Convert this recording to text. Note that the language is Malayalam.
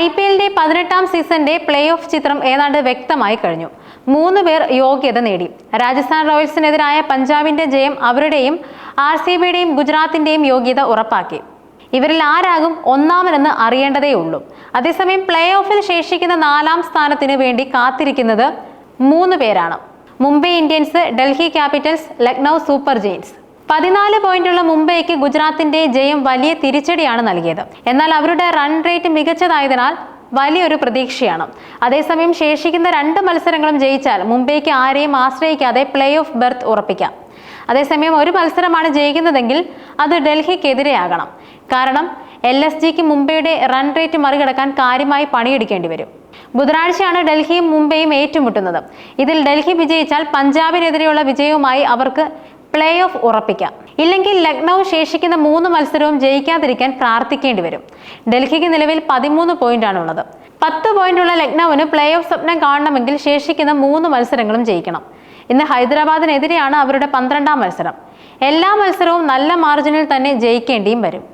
ഐ പി എല്ലിന്റെ പതിനെട്ടാം സീസണിന്റെ പ്ലേ ഓഫ് ചിത്രം ഏതാണ്ട് വ്യക്തമായി കഴിഞ്ഞു. മൂന്ന് പേർ യോഗ്യത നേടി. രാജസ്ഥാൻ റോയൽസിനെതിരായ പഞ്ചാബിന്റെ ജയം അവരുടെയും ആർ സി ബിയുടെയും ഗുജറാത്തിന്റെയും യോഗ്യത ഉറപ്പാക്കി. ഇവരിൽ ആരാകും ഒന്നാമനെന്ന് അറിയേണ്ടതേ ഉള്ളൂ അതേസമയം പ്ലേ ഓഫിൽ ശേഷിക്കുന്ന നാലാം സ്ഥാനത്തിന് വേണ്ടി കാത്തിരിക്കുന്നത് മൂന്ന് പേരാണ്. Mumbai Indians Delhi Capitals Lucknow super giants. പതിനാല് പോയിന്റുള്ള മുംബൈക്ക് ഗുജറാത്തിന്റെ ജയം വലിയ തിരിച്ചടിയാണ് നൽകിയത്. എന്നാൽ അവരുടെ റൺ റേറ്റ് മികച്ചതായതിനാൽ വലിയൊരു പ്രതീക്ഷയാണ്. അതേസമയം ശേഷിക്കുന്ന രണ്ട് മത്സരങ്ങളും ജയിച്ചാൽ മുംബൈക്ക് ആരെയും ആശ്രയിക്കാതെ പ്ലേ ഓഫ് ബെർത്ത് ഉറപ്പിക്കാം. അതേസമയം ഒരു മത്സരമാണ് ജയിക്കുന്നതെങ്കിൽ അത് ഡൽഹിക്കെതിരെയാകണം. കാരണം എൽ എസ് ജിക്ക് മുംബൈയുടെ റൺ റേറ്റ് മറികടക്കാൻ കാര്യമായി പണിയെടുക്കേണ്ടി വരും. ബുധനാഴ്ചയാണ് ഡൽഹിയും മുംബൈയും ഏറ്റുമുട്ടുന്നത്. ഇതിൽ ഡൽഹി വിജയിച്ചാൽ പഞ്ചാബിനെതിരെയുള്ള വിജയവുമായി അവർക്ക് പ്ലേ ഓഫ് ഉറപ്പിക്കാം. ഇല്ലെങ്കിൽ ലക്നൗ ശേഷിക്കുന്ന മൂന്ന് മത്സരവും ജയിക്കാതിരിക്കാൻ പ്രാർത്ഥിക്കേണ്ടി വരും. ഡൽഹിക്ക് നിലവിൽ പതിമൂന്ന് പോയിന്റാണ് ഉള്ളത് പത്ത് പോയിന്റുള്ള ലക്നൌവിന് പ്ലേ ഓഫ് സ്വപ്നം കാണണമെങ്കിൽ ശേഷിക്കുന്ന മൂന്ന് മത്സരങ്ങളും ജയിക്കണം. ഇന്ന് ഹൈദരാബാദിനെതിരെയാണ് അവരുടെ പന്ത്രണ്ടാം മത്സരം. എല്ലാ മത്സരവും നല്ല മാർജിനിൽ തന്നെ ജയിക്കേണ്ടിയും വരും.